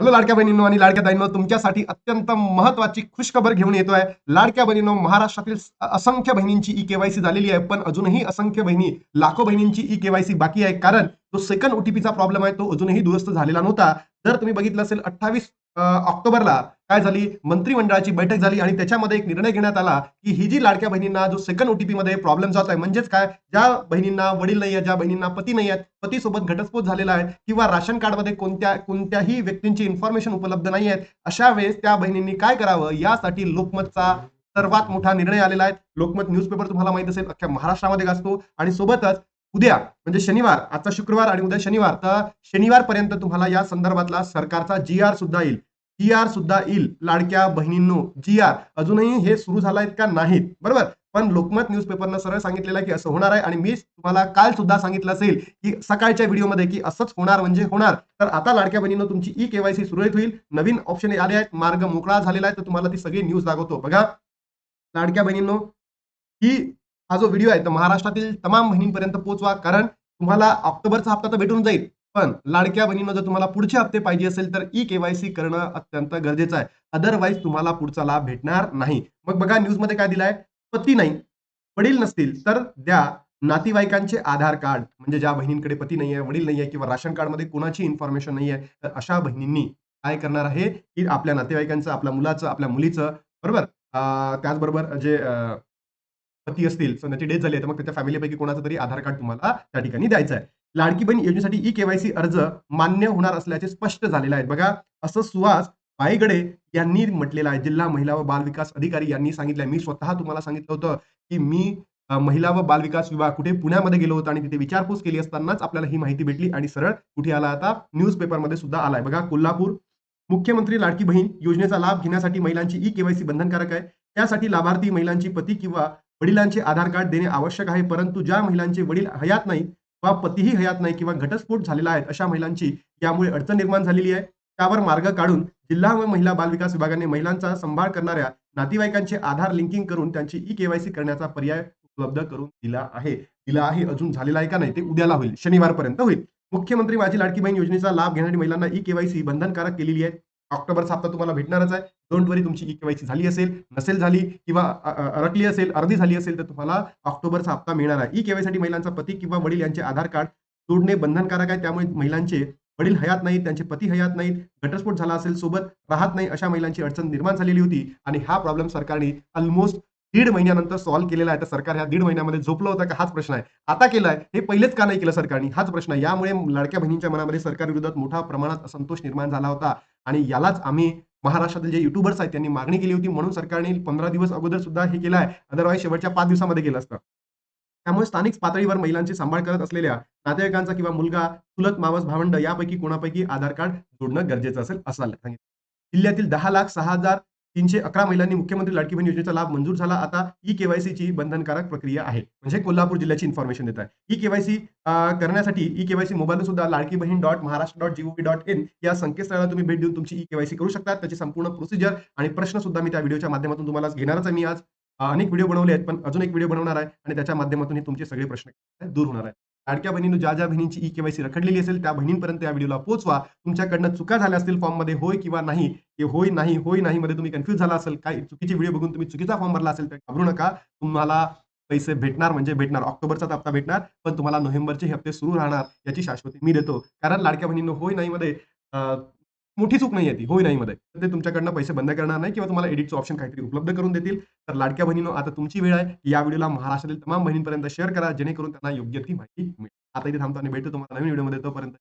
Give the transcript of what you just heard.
Hello लाडक्या बहिणींनो आणि लाडक्या दाईंनो तुमच्यासाठी अत्यंत महत्वाची खुशखबर घेऊन येतोय. लाडक्या बहिणींनो महाराष्ट्रातील असंख्य बहिणींची ई केवायसी झालेली आहे पण अजूनही असंख्य बहिणी लाखो बहिणींची ई केवायसी बाकी आहे. कारण तो सेकंड ओटीपीचा प्रॉब्लेम आहे तो अजूनही दुरुस्त झालेला नव्हता. जर तुम्ही बघितलं असेल अठ्ठावीस ऑक्टोबरला काय झाली? मंत्रिमंडळाची बैठक झाली आणि त्याच्यामध्ये एक निर्णय घेण्यात आला की ही जी लाडक्या बहिणींना जो सेकंड ओटीपी मध्ये प्रॉब्लेम जात आहे म्हणजेच काय? ज्या बहिणींना वडील नाही आहेत ज्या बहिणींना पती नाही आहेत पतीसोबत घटस्फोट झालेला आहे किंवा राशन कार्डमध्ये कोणत्या कोणत्याही व्यक्तींची इन्फॉर्मेशन उपलब्ध नाही आहेत अशा वेळेस त्या बहिणींनी काय करावं? यासाठी लोकमतचा सर्वात मोठा निर्णय आलेला आहे. लोकमत न्यूजपेपर तुम्हाला माहीत असेल अख्ख्या महाराष्ट्रामध्ये गाजतो. आणि सोबतच उद्या म्हणजे शनिवार आजचा शुक्रवार आणि उद्या शनिवार. तर शनिवारपर्यंत तुम्हाला या संदर्भातला सरकारचा जी आर सुद्धा येईल. जी आर सुद्धा येईल लाडक्या बहिणींनो जी आर अजूनही हे सुरू झालं आहेत का नाहीत बरोबर? पण लोकमत न्यूजपेपरनं सरळ सांगितलेलं की असं होणार आहे आणि मी तुम्हाला काल सुद्धा सांगितलं असेल की सकाळच्या व्हिडिओमध्ये की असंच होणार म्हणजे होणार. तर आता लाडक्या बहिणीनं तुमची ई केवायसी सुरळीत होईल. नवीन ऑप्शन आले आहेत मार्ग मोकळा झालेला आहे तर तुम्हाला ती सगळी न्यूज दाखवतो. बघा लाडक्या बहिणींनो ही हा जो व्हिडिओ आहे तो महाराष्ट्रातील तमाम बहिणींपर्यंत पोहोचवा. कारण तुम्हाला ऑक्टोबरचा हप्ता तर भेटून जाईल पण लाडक्या बहिणीनं जर तुम्हाला पुढचे हप्ते पाहिजे असेल तर ई केवायसी करणं अत्यंत गरजेचं आहे. अदरवाईज तुम्हाला पुढचा लाभ भेटणार नाही. मग बघा न्यूजमध्ये काय दिलाय? पती नाही वडील नसतील तर द्या नातेवाईकांचे आधार कार्ड. म्हणजे ज्या बहिणींकडे पती नाही आहे वडील नाही आहे किंवा राशन कार्डमध्ये कोणाची इन्फॉर्मेशन नाही आहे तर अशा बहिणींनी काय करणार आहे? की आपल्या नातेवाईकांचं आपल्या मुलाचं आपल्या मुलीचं बरोबर? त्याचबरोबर जे पती असतील so त्याची डेथ झाली आहे तर मग त्याच्या फॅमिलीपैकी कोणाचं तरी आधार कार्ड तुम्हाला त्या ठिकाणी द्यायचं आहे. लाडकी बहीण योजनेसाठी ई केवायसी अर्ज मान्य होणार असल्याचे स्पष्ट झालेलं आहे. बघा असं सुहास पायगडे यांनी म्हटलेलं आहे. जिल्हा महिला व बाल विकास अधिकारी यांनी सांगितलं मी स्वतः तुम्हाला सांगितलं होतं की मी महिला व बाल विकास विभाग कुठे पुण्यामध्ये गेलो होतो आणि तिथे विचारपूस केली असतानाच आपल्याला ही माहिती भेटली आणि सरळ कुठे आला आता? न्यूजपेपरमध्ये सुद्धा आलाय. बघा कोल्हापूर. मुख्यमंत्री लाडकी बहीण योजनेचा लाभ घेण्यासाठी महिलांची ई केवायसी बंधनकारक आहे. त्यासाठी लाभार्थी महिलांची पती किंवा वडिलांचे आधार कार्ड देणे आवश्यक आहे परंतु ज्या महिलांचे वडील हयात नाही वा पतीही हयात नाही किंवा घटस्फोट झालेला आहे अशा महिलांची यामुळे अडचण निर्माण झालेली आहे. त्यावर मार्ग काढून जिल्हा व महिला बाल विकास विभागाने महिलांचा सांभाळ करणाऱ्या नातेवाईकांचे आधार लिंकिंग करून त्यांची ई केवायसी करण्याचा पर्याय उपलब्ध करून दिला आहे. दिला आहे अजून झालेला आहे का नाही ते उद्याला होईल शनिवारपर्यंत होईल. मुख्यमंत्री माझी लाडकी बहीण योजनेचा लाभ घेणारी महिलांना ई केवायसी बंधनकारक केलेली आहे. ऑक्टोबरचा हप्ता तुम्हाला भेटणारच आहे. डोंट वरी तुमची ई केवायसी झाली असेल नसेल झाली किंवा अडकली असेल अर्धी झाली असेल तर तुम्हाला ऑक्टोबरचा हप्ता मिळणार आहे. ई केवायसाठी महिलांचा पती किंवा वडील यांचे आधार कार्ड जोडणे बंधनकारक आहे. त्यामुळे महिलांचे वडील हयात नाहीत त्यांचे पती हयात नाहीत घटस्फोट झाला असेल सोबत राहत नाही अशा महिलांची अडचण निर्माण झालेली होती आणि हा प्रॉब्लेम सरकारने ऑलमोस्ट दीड महिन्यानंतर सॉल्व्ह केलेला आहे. तर सरकार ह्या दीड महिन्यामध्ये झोपलं होतं का? हाच प्रश्न आहे. आता केलाय हे पहिलेच का नाही केलं सरकारने? हाच प्रश्न आहे. यामुळे लाडक्या बहिणींच्या मनामध्ये सरकार विरोधात मोठ्या प्रमाणात असंतोष निर्माण झाला होता. आणि यालाच आम्ही महाराष्ट्रातील जे युट्यूबर्स आहेत त्यांनी मागणी केली होती. म्हणून सरकारने पंधरा दिवस अगोदर सुद्धा हे केलं आहे. अदरवाईज शेवटच्या पाच दिवसामध्ये केलं असतं. त्यामुळे स्थानिक पातळीवर महिलांची सांभाळ करत असलेल्या नातेवाईकांचा किंवा मुलगा चुलत मावस भावंड यापैकी कोणापैकी आधार कार्ड जोडणं गरजेचं असेल असं सांगितलं. जिल्ह्यातील दहा लाख सहा हजार तीनशे अकरा महिलांनी मुख्यमंत्री लाडकी बहीण योजनेचा लाभ मंजूर झाला. आता ई केवायसीची बंधनकारक प्रक्रिया आहे. म्हणजे कोल्हापूर जिल्ह्याची इन्फॉर्मेशन देत आहे. ई केवायसी करण्यासाठी ई केवायसी मोबाईल सुद्धा Ladki Bahin dot Maharashtra dot GOV dot in या संकेतस्थळाला तुम्ही भेट देऊन तुमची ई केवायसी करू शकता त्याची संपूर्ण प्रोसिजर आणि प्रश्न सुद्धा मी त्या व्हिडिओच्या माध्यमातून तुम्हाला घेणारच आहे मी आज. अनेक व्हिडिओ बनवले आहेत पण अजून एक व्हिडिओ बनवणार आहे आणि त्याच्या माध्यमातून हे तुमचे सगळे प्रश्न दूर होणार आहे लाडक्या बहिणीनं ज्या ज्या बहिणींची ई केवायसी रखडलेली असेल त्या बहिणींपर्यंत या व्हिडिओला पोहोचवा. तुमच्याकडनं चुका झाल्या असतील फॉर्ममध्ये होय किंवा नाही की होय नाही होय नाही मध्ये तुम्ही कन्फ्युज झाला असेल काय चुकीची व्हिडिओ बघून तुम्ही चुकीचा फॉर्म भरला असेल तर घाबरू नका. तुम्हाला पैसे भेटणार म्हणजे भेटणार ऑक्टोबरचा हप्ता भेटणार पण तुम्हाला नोव्हेंबरचे हप्ते सुरू राहणार याची शाश्वती मी देतो. कारण लाडक्या बहिणीनं होय नाही मध्ये मोठी चूक नाही आहे ती. होई नाही मध्ये तर ते तुमच्याकडनं पैसे बंद करणार नाही किंवा तुम्हाला एडिटचं ऑप्शन काहीतरी उपलब्ध करून देतील. तर लाडक्या बहिणीनो आता तुमची वेळ आहे. की या व्हिडिओला महाराष्ट्रातील तमाम बहिणींपर्यंत शेअर करा जेणेकरून त्यांना योग्य ती माहिती मिळेल. आता इथे थांबतो आणि भेटतो तुम्हाला नवीन व्हिडिओमध्ये. तोपर्यंत